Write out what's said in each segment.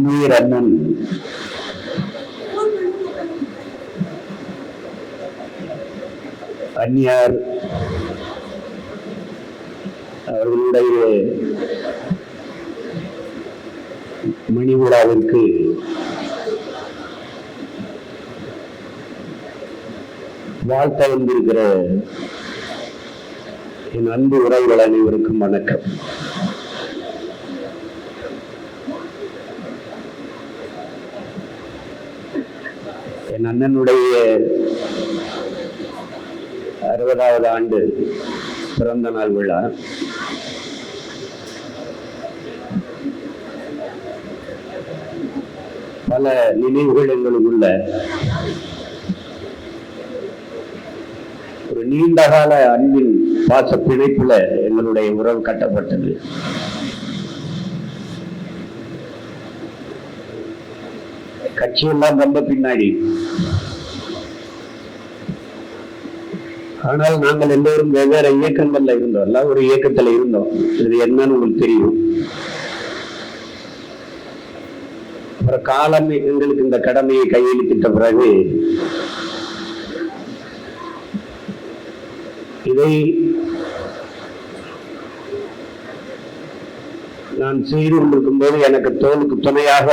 இன்னுயிர் அண்ணன் அந்நியார் அவர்களுடைய மணி விழாவிற்கு வாழ்த்த வந்திருக்கிற என் அன்பு உறவுகள் அனைவருக்கும் வணக்கம். என் அண்ணனுடைய அறுபதாவது ஆண்டு பிறந்த நாள் விழா. பல நினைவுகள் எங்களுக்குள்ள ஒரு நீண்டகால அன்பின் பாச பிணைப்புல எங்களுடைய உறவு கட்டப்பட்டது. கட்சியெல்லாம் ரொம்ப பின்னாடி. ஆனால் நாங்கள் எல்லோரும் வெவ்வேறு இயக்கங்கள்ல இருந்தோம் எல்லாம் ஒரு இயக்கத்துல இருந்தோம். இது என்னன்னு உங்களுக்கு தெரியும். அப்புறம் காலம் எங்களுக்கு இந்த கடமையை கையெழுத்திட்ட பிறகு இதை நான் செய்து கொண்டிருக்கும் போது எனக்கு தோலுக்கு துணையாக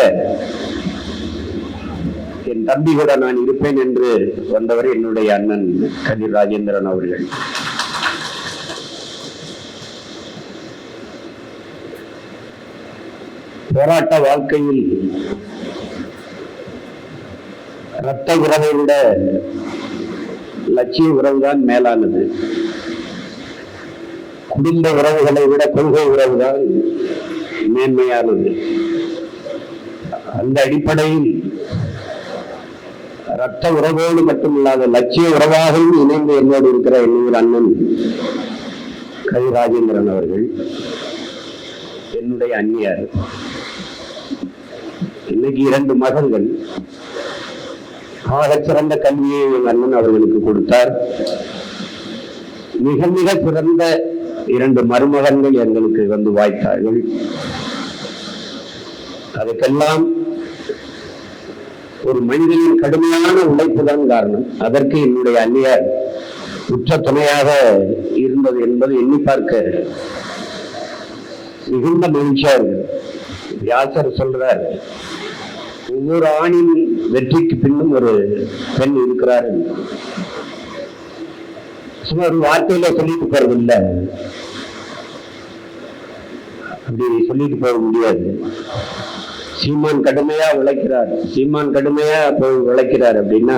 என் தம்பி கூட நான் இருப்பேன் என்று வந்தவர் என்னுடைய அண்ணன் கதிர் ராஜேந்திரன் அவர்கள். போராட்ட வாழ்க்கையில் இரத்த உறவை விட லட்சிய உறவுதான் மேலானது. குடும்ப உறவுகளை விட கொள்கை உறவுதான் மேன்மையானது. அந்த அடிப்படையில் ரத்த உறவோடு மட்டுமில்லாத லட்சிய உறவாகவும் இணைந்து என்னோடு இருக்கிற என்னுடைய அண்ணன் கவி ராஜேந்திரன் அவர்கள் என்னுடைய அந்நியார் இன்னைக்கு இரண்டு மகன்கள் ஆகச் சிறந்த கல்வியை என் அண்ணன் அவர்களுக்கு கொடுத்தார். மிக மிக சிறந்த இரண்டு மருமகன்கள் எங்களுக்கு வந்து வாய்த்தார்கள். அதுக்கெல்லாம் ஒரு மனிதனின் கடுமையான உழைப்பு தான் காரணம். அதற்கு என்னுடைய அந்நியார் உற்ற துணையாக இருந்தது என்பது எண்ணி பார்க்க மிகுந்த மகிழ்ச்சியா இருக்கு வியாசர் சொல்றார் ஒவ்வொரு ஆணின் வெற்றிக்கு பின்னும் ஒரு பெண் இருக்கிறார் சும்மா ஒரு வார்த்தையில சொல்லிட்டு போறதில்லை. அப்படி சொல்லிட்டு போக முடியாது. சீமான் கடுமையா உழைக்கிறார். சீமான் கடுமையா போய் உழைக்கிறார் அப்படின்னா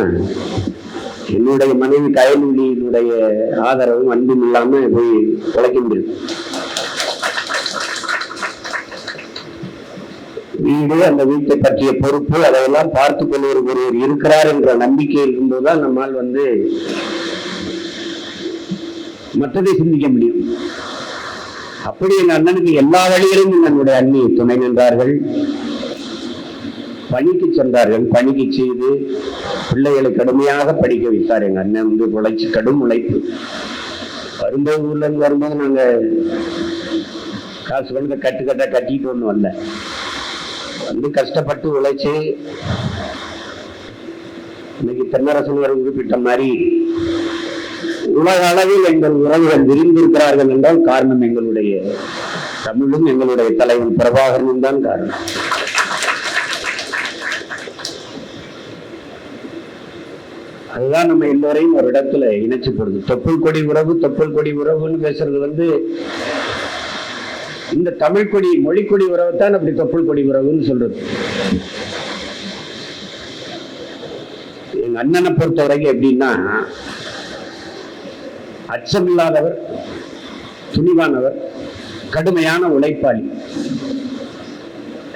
என்னுடைய மனைவி கயல்விழியினுடைய ஆதரவும் அன்பும் இல்லாம போய் உழைக்க முடியும். வீடு அந்த வீட்டை பற்றிய பொறுப்பு அதையெல்லாம் பார்த்து கொள்வது ஒருவர் இருக்கிறார் என்ற நம்பிக்கை இருக்கும்போதுதான் நம்மால் வந்து மற்றதை சிந்திக்க முடியும். அப்படி என் அண்ணனுக்கு எல்லா வழிகளிலும் என்னுடைய அண்ணி துணை நின்றார்கள். பணிக்கு சென்றார்கள் பணிக்கு செய்து பிள்ளைகளை கடுமையாக படிக்க வைத்தார். எங்க அண்ணன் வந்து உழைச்சு கடும் உழைப்பு. வரும்போது ஊர்ல இருந்து வரும்போது நாங்க காசு வந்து கட்டு கட்டா கட்டிட்டு ஒன்று வரல. வந்து கஷ்டப்பட்டு உழைச்சு இன்னைக்கு தென்னரசன் வரை குறிப்பிட்ட மாதிரி உலக அளவில் எங்கள் உறவுகள் விரிந்திருக்கிறார்கள் என்றால் காரணம் எங்களுடைய தமிழும் எங்களுடைய தலைவன் பிரபாகரனும் தான் காரணம். அதுதான் நம்ம எல்லோரையும் ஒரு இடத்துல இணைச்சு போடுது. தொப்புள் கொடி உறவு தொப்புள் கொடி உறவுன்னு பேசுறது வந்து இந்த தமிழ் கொடி மொழி கொடி உறவை தான் அப்படி தொப்புள் கொடி உறவுன்னு சொல்றது. எங்க அண்ணனை பொறுத்த வரைக்கும் எப்படின்னா அச்சமில்லாதவர் துணிவானவர் கடுமையான உழைப்பாளி.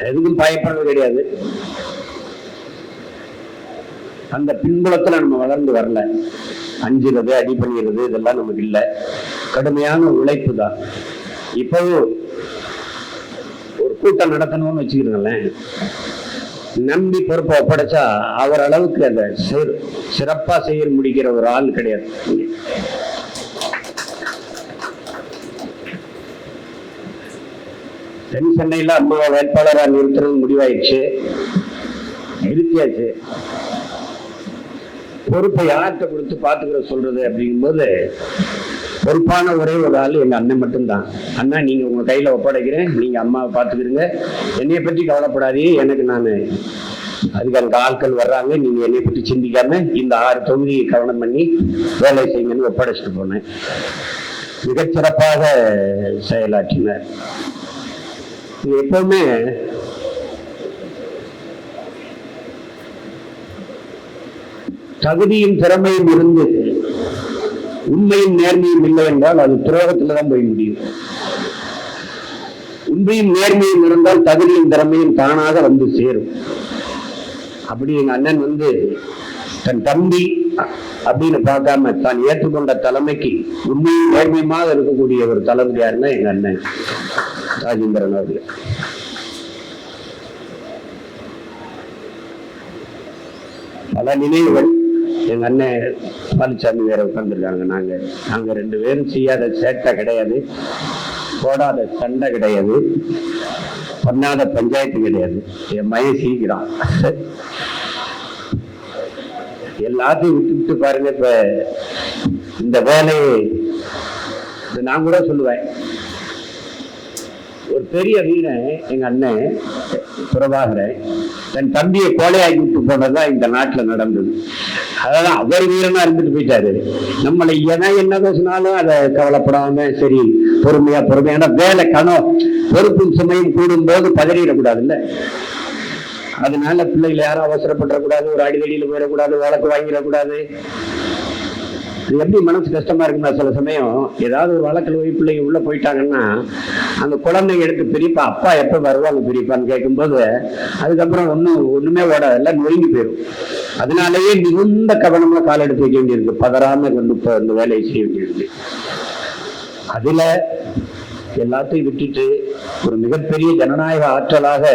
எதுக்கும் பயப்படுறது கிடையாது. அந்த பின்புலத்துல நம்ம வளர்ந்து வரல. அஞ்சுறது அடி பண்ணிடுறது இதெல்லாம் நமக்கு இல்லை. கடுமையான உழைப்பு தான் இப்போ ஒரு கூட்டம் நடத்தணும்னு வச்சுக்கிறீங்களேன் நம்பி பொறுப்பை ஒப்படைச்சா அவர் அளவுக்கு அந்த சிற- சிறப்பா செய்ய முடிக்கிற ஒரு ஆள் கிடையாது. தென் சென்னையில் அம்மாவை வேட்பாளராக நிறுத்துறது முடிவாயிடுச்சு. நிறுத்தியாச்சு. பொறுப்பை யார்கிட்ட கொடுத்து பார்த்துக்கிற சொல்றது அப்படிங்கும்போது பொறுப்பான ஒரே ஒரு ஆள் எங்க அண்ணன் மட்டும்தான். அண்ணா நீங்க உங்க கையில ஒப்படைக்கிறேன். நீங்க அம்மாவை பார்த்துக்கிறீங்க என்னைய பற்றி கவலைப்படாதீங்க. எனக்கு நான் அதுக்கு அந்த ஆட்கள் வர்றாங்க. நீங்க என்னை பற்றி சிந்திக்காம இந்த ஆறு தொகுதியை கவனம் பண்ணி வேலை செய்யுங்கன்னு ஒப்படைச்சிட்டு போனேன். மிகச்சிறப்பாக செயலாற்றினார். இது எப்பவுமே தகுதியும் திறமையும் இருந்து உண்மையும் நேர்மையும் இல்லை என்றால் அது துரோகத்துல தான் போய் முடியும். உண்மையும் நேர்மையும் இருந்தால் தகுதியும் திறமையும் தானாக வந்து சேரும். அப்படி எங்க அண்ணன் வந்து தன் தம்பி அப்படின்னு பார்க்காம தான் ஏற்றுக்கொண்ட தலைமைக்கு உண்மையும் நேர்மையுமாக இருக்கக்கூடிய ஒரு தளபதி எங்க அண்ணன் ராஜேந்திரன் அவர்கள். பல நினைவுகள் எங்க அண்ணன் பழனிசாமி வேற உட்காந்துருக்காங்க நாங்க நாங்கள் ரெண்டு பேரும் செய்யாத சேட்டை கிடையாது. போடாத சண்டை கிடையாது. பண்ணாத பஞ்சாயத்து கிடையாது. என் மயம் சீக்கிரம் எல்லாத்தையும் விட்டு விட்டு பாருங்க இப்ப இந்த வேலையை நான் கூட சொல்லுவேன். ஒரு பெரிய வீரன் எங்க அண்ணன் பிரபாகரன் தன் தம்பியை கோலையாக்கி விட்டு போனதுதான் இந்த நாட்டுல நடந்தது. அதான் அவர் வீரனா இருந்துட்டு போயிட்டாரு. நம்மளை என என்ன பேசினாலும் அதை கவலைப்படாம சரி பொறுமையா பொறுமையான வேலை கணம் பொறுப்பும் சுமையும் கூடும்போது பதறிடக்கூடாதுல்ல. அதனால பிள்ளைகள் யாரும் அவசரப்படக்கூடாது ஒரு அடிதடியில் போயிடக்கூடாது வழக்கு வாங்கிடக்கூடாது. அது எப்படி மனசு கஷ்டமா இருக்குன்னா சில சமயம் ஏதாவது ஒரு வழக்கில் போய் பிள்ளைங்க உள்ள போயிட்டாங்கன்னா அந்த குழந்தைங்க எடுத்து பிரிப்பா அப்பா எப்ப வருவாங்க பிரிப்பான்னு கேட்கும்போது அதுக்கப்புறம் ஒன்றும் ஒண்ணுமே ஓடாது நொறுங்கி போயிடும் அதனாலேயே மிகுந்த கவனமா கால் எடுத்து வைக்க வேண்டியிருக்கு. பதறாம வந்து இப்போ இந்த வேலையை செய்ய வேண்டியிருக்கு. அதுல எல்லாத்தையும் விட்டுட்டு ஒரு மிகப்பெரிய ஜனநாயக ஆற்றலாக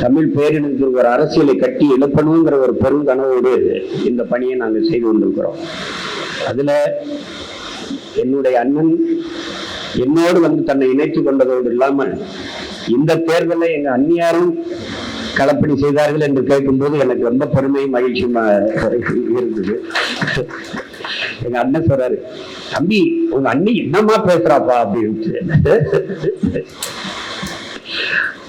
தமிழ் பேரினத்துக்கு ஒரு அரசியலை கட்டி எழுப்பணுங்கிற ஒரு பெரும் கனவோடு இந்த பணியை நாங்கள் செய்து கொண்டிருக்கிறோம். அதுல என்னுடைய அண்ணன் என்னோடு வந்து தன்னை இணைத்துக் கொண்டதோடு இல்லாமல் இந்த தேர்தலை எங்க அந்நியாரும் களப்பணி செய்தார்கள் என்று கேட்கும்போது எனக்கு ரொம்ப பெருமையும் மகிழ்ச்சியுமா இருந்தது. எங்க அண்ணன் சொல்றாரு தம்பி உங்க அண்ணி என்னம்மா பேசுறாப்பா? அப்படின்ட்டு.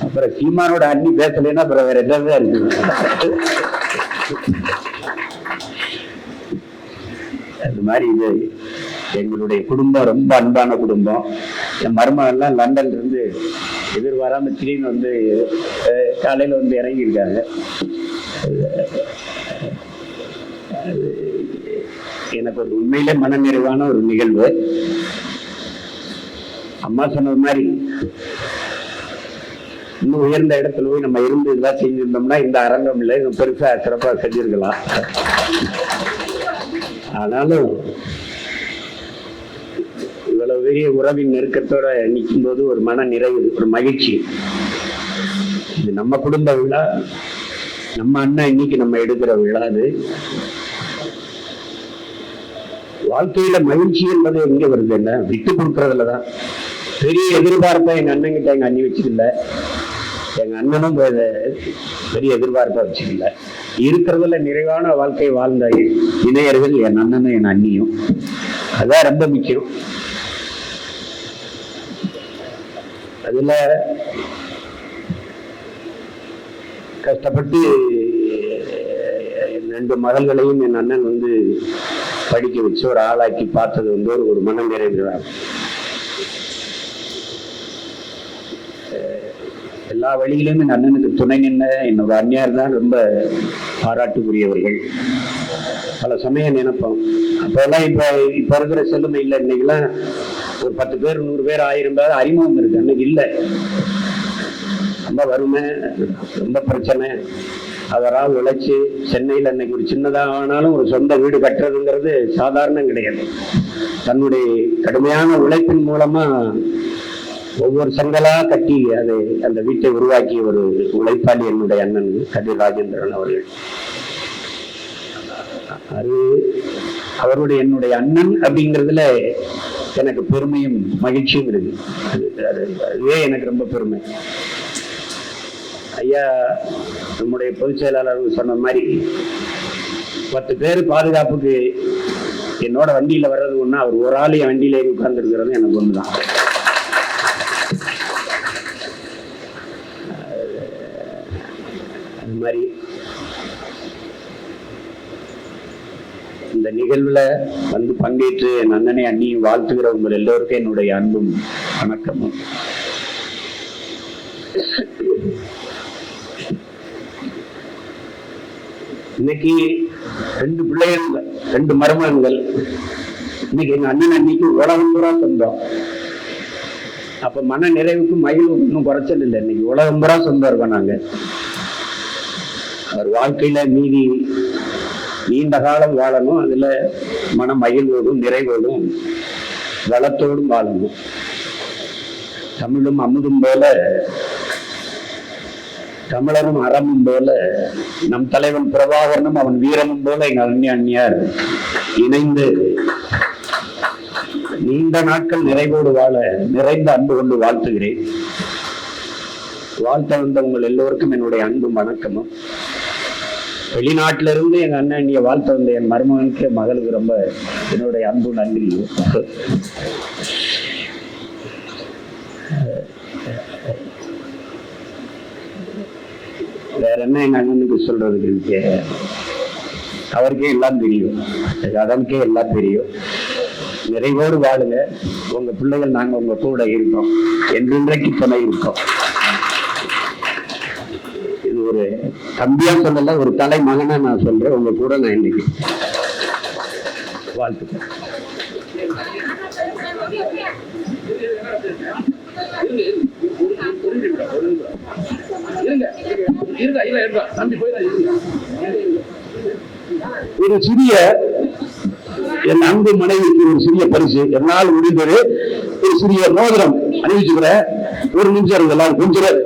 அப்புறம் சீமானோட அண்ணி பேசலைன்னா அப்புறம் வேற என்னதான் இருக்கு? அது மாதிரி இது எங்களுடைய குடும்பம் ரொம்ப அன்பான குடும்பம். என் மருமகன்லாம் லண்டன்லேருந்து லண்டன்ல இருந்து எதிர்பாராம திடீர்னு வந்து காலையில் காலையில வந்து இறங்கியிருக்காங்க. எனக்கு ஒரு உண்மையிலே மனநிறைவான ஒரு நிகழ்வு. அம்மா சொன்னது மாதிரி இன்னும் உயர்ந்த இடத்துல போய் நம்ம இருந்து இதெல்லாம் செஞ்சிருந்தோம்னா இந்த அரங்கம் இல்லை பெருசாக பெருசா சிறப்பா செஞ்சிருக்கலாம். ஆனாலும் இவ்வளவு பெரிய உறவின் நெருக்கத்தோட நிற்கும் போது ஒரு மன நிறைவு ஒரு மகிழ்ச்சி. இது நம்ம குடும்ப விழா. நம்ம அண்ணன் இன்னைக்கு நம்ம எடுக்கிற விழா அது. வாழ்க்கையில மகிழ்ச்சி என்பது எங்க வருது என்ன? விட்டு கொடுக்கறதுலதான் பெரிய எதிர்பார்ப்பை எங்க அண்ணன் கிட்ட எங்க அண்ணி வச்சுக்கல எங்க அண்ணனும் பெரிய எதிர்பார்ப்பை வச்சுக்கல இருக்கிறதுல நிறைவான வாழ்க்கை வாழ்ந்த இணையர்கள் என் அண்ணனும் என் அண்ணியும். அதான் ரொம்ப முக்கியம். அதுல கஷ்டப்பட்டு என் ரெண்டு மகள்களையும் என் அண்ணன் வந்து படிக்க வச்சு ஒரு ஆளாக்கி பார்த்தது வந்து ஒரு ஒரு மனம் நிறைவு எல்லா வழியிலும் என் அண்ணனுக்கு துணை நின்ன என்னோட அந்நியார் தான் ரொம்ப பாராட்டுக்குரியவர்கள். பல சமயம் நினைப்போம். அப்போல்லாம் இப்போ இப்ப இருக்கிற செல்லுமை இல்லை. இன்னைக்கெல்லாம் ஒரு பத்து பேர் நூறு பேர் ஆயிரம் பேர் அறிமுகம் இருக்கு. அன்னைக்கு இல்லை. ரொம்ப வறுமை ரொம்ப பிரச்சனை. அதெல்லாம் உழைச்சி சென்னையில் அன்னைக்கு ஒரு சின்னதாக ஆனாலும் ஒரு சொந்த வீடு கட்டுறதுங்கிறது சாதாரணம் கிடையாது. தன்னுடைய கடுமையான உழைப்பின் மூலமா ஒவ்வொரு செங்கலா கட்டி அது அந்த வீட்டை உருவாக்கிய ஒரு உழைப்பாளி என்னுடைய அண்ணன் கதிர் ராஜேந்திரன் அவர்கள். அது அவருடைய என்னுடைய அண்ணன் அப்படிங்கிறதுல எனக்கு பெருமையும் மகிழ்ச்சியும் இருக்கு. அது- அது- அதுவே எனக்கு ரொம்ப பெருமை. ஐயா நம்முடைய பொதுச் செயலாளர் சொன்ன மாதிரி பத்து பேர் பாதுகாப்புக்கு என்னோட வண்டியில வர்றது ஒண்ணு அவர் ஒரு ஆள் என் வண்டியில ஏறி உட்கார்ந்து இருக்கிறது எனக்கு ஒண்ணுதான். இது மாதிரி. இந்த நிகழ்வுல வந்து பங்கேற்று என் அண்ணனை அண்ணியும் வாழ்த்துகிற உங்கள் எல்லோருக்கும் என்னுடைய அன்பும் வணக்கமும். இன்னைக்கு ரெண்டு பிள்ளைகள் ரெண்டு மருமகங்கள் இன்னைக்கு எங்க அண்ணன் அன்னைக்கு உலகம் பூரா சொந்தம். அப்ப மன நிறைவுக்கு மகிழ்வுக்கு இன்னும் குறைச்சல் இல்லை. இன்னைக்கு உலகம் பூரா சொந்தம் இருக்கோம் நாங்க. அவர் வாழ்க்கையில மீதி நீண்ட காலம் வாழணும். அதுல மன மகிழ்வோடும் நிறைவோடும் வளத்தோடும் வாழணும். தமிழும் அமுதும் போல தமிழரும் அறமும் போல நம் தலைவன் பிரபாகரனும் அவன் வீரமும் போல எங்க அந்நிய அந்நியார் இணைந்து நீண்ட நாட்கள் நிறைவோடு வாழ நிறைந்த அன்பு கொண்டு வாழ்த்துகிறேன். வாழ்த்த வந்த உங்கள் எல்லோருக்கும் என்னுடைய அன்பும் வணக்கமும். வெளிநாட்டில இருந்து எங்க அண்ணன் அண்ணிய வாழ்த்த வந்த என் மருமகனுக்கு மகளுக்கு ரொம்ப என்னுடைய அன்பு நன்றி. வேற என்ன எங்க அண்ணனுக்கு சொல்றதுக்கு இருக்கு? அவருக்கே எல்லாம் தெரியும். அதனுக்கே எல்லாம் தெரியும். நிறைவோடு வாழுங்க. உங்க பிள்ளைகள் நாங்க உங்க கூட இருக்கோம். என்றென்றைக்கு துணை இருக்கோம். இது ஒரு தம்பியா சொல்லல ஒரு தலை மகனா நான் சொல்றேன் உங்க கூட நான் இன்னைக்கு வாழ்த்துக்கள். ஒரு சிறிய என் அன்பு மனைவிக்கு ஒரு சிறிய பரிசு. என்னால் முடிந்தது ஒரு சிறிய மோதிரம் அணிவிச்சுக்கிறேன். ஒரு நிமிஷம் இருக்கு கொஞ்சம்